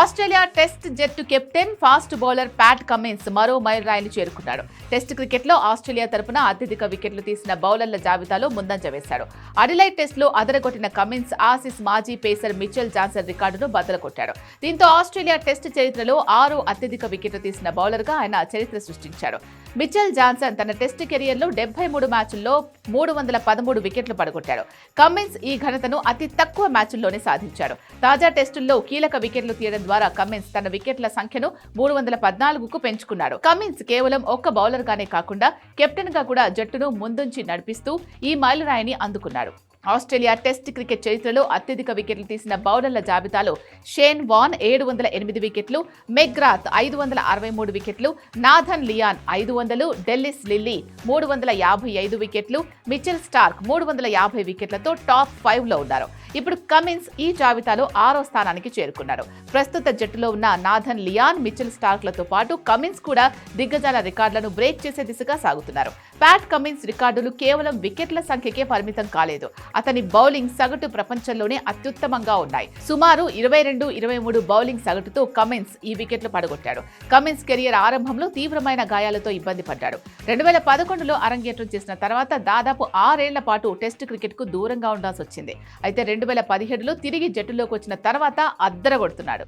Australia test జట్టు captain fast bowler Pat Cummins మరో మైలురాయిని చేరుకున్నాడు. టెస్ట్ క్రికెట్లో ఆస్ట్రేలియా తరపున అత్యధిక వికెట్లు తీసిన బౌలర్ల జాబితాలో ముందంజ వేశాడు. అడిలైట్ టెస్ట్లో అదరగొట్టిన కమిన్స్ ఆసిస్ మాజీ పేసర్ మిచెల్ జాన్సన్ రికార్డును బద్దలు కొట్టాడు దీంతో ఆస్ట్రేలియా టెస్ట్ చరిత్రలో ఆరు అత్యధిక వికెట్లు తీసిన బౌలర్గా ఆయన చరిత్ర సృష్టించాడు. మిచెల్ జాన్సన్ తన టెస్ట్ కెరియర్లో డెబ్బై మూడు మ్యాచుల్లో మూడు వందల పదమూడు వికెట్లు పడగొట్టాడు. కమిన్స్ ఈ ఘనతను అతి తక్కువ మ్యాచుల్లోనే సాధించాడు. తాజా టెస్టుల్లో కీలక వికెట్లు తీయడం ద్వారా కమిన్స్ తన వికెట్ల సంఖ్యను మూడు వందల పద్నాలుగుకు పెంచుకున్నాడు. కమిన్స్ కేవలం ఒక్క బౌలర్ గానే కాకుండా కెప్టెన్గా కూడా జట్టును ముందుంచి నడిపిస్తూ ఈ మైలురాయిని అందుకున్నాడు. ఆస్ట్రేలియా టెస్ట్ క్రికెట్ చరిత్రలో అత్యధిక వికెట్లు తీసిన బౌలర్ల జాబితాలో షేన్ వాన్ ఏడు వందల ఎనిమిది వికెట్లు మెగ్రాత్ ఐదు వందల అరవై మూడు వికెట్లు నాథన్ లియాన్ ఐదు వందలు డెల్లిస్ లిల్లీ మూడు వందల యాభై ఐదు వికెట్లు మిచెల్ స్టార్క్ మూడు వందల యాభై వికెట్లతో టాప్ ఫైవ్లో ఉన్నారు. ఇప్పుడు కమిన్స్ ఈ జాబితాలో ఆరో స్థానానికి చేరుకున్నారు. ప్రస్తుత జట్టులో ఉన్న నాథన్ లియాన్ మిచెల్ స్టార్క్లతో పాటు కమిన్స్ కూడా దిగ్గజాల రికార్డులను బ్రేక్ చేసే దిశగా సాగుతున్నారు. ప్యాట్ కమిన్స్ రికార్డులు కేవలం వికెట్ల సంఖ్యకే పరిమితం కాలేదు. అతని బౌలింగ్ సగటు ప్రపంచంలోనే అత్యుత్తమంగా ఉన్నాయి. సుమారు ఇరవై రెండు ఇరవై మూడు బౌలింగ్ సగటుతో కమిన్స్ ఈ వికెట్లు పడగొట్టాడు. కమిన్స్ కెరియర్ ఆరంభంలో తీవ్రమైన గాయాలతో ఇబ్బంది పడ్డాడు. రెండు వేల పదకొండులో అరంగేట్రం చేసిన తర్వాత దాదాపు ఆరేళ్ళ పాటు టెస్ట్ క్రికెట్కు దూరంగా ఉండాల్సి వచ్చింది. అయితే రెండు వేల పదిహేడులో తిరిగి జట్టులోకి వచ్చిన తర్వాత అద్దరగొడుతున్నాడు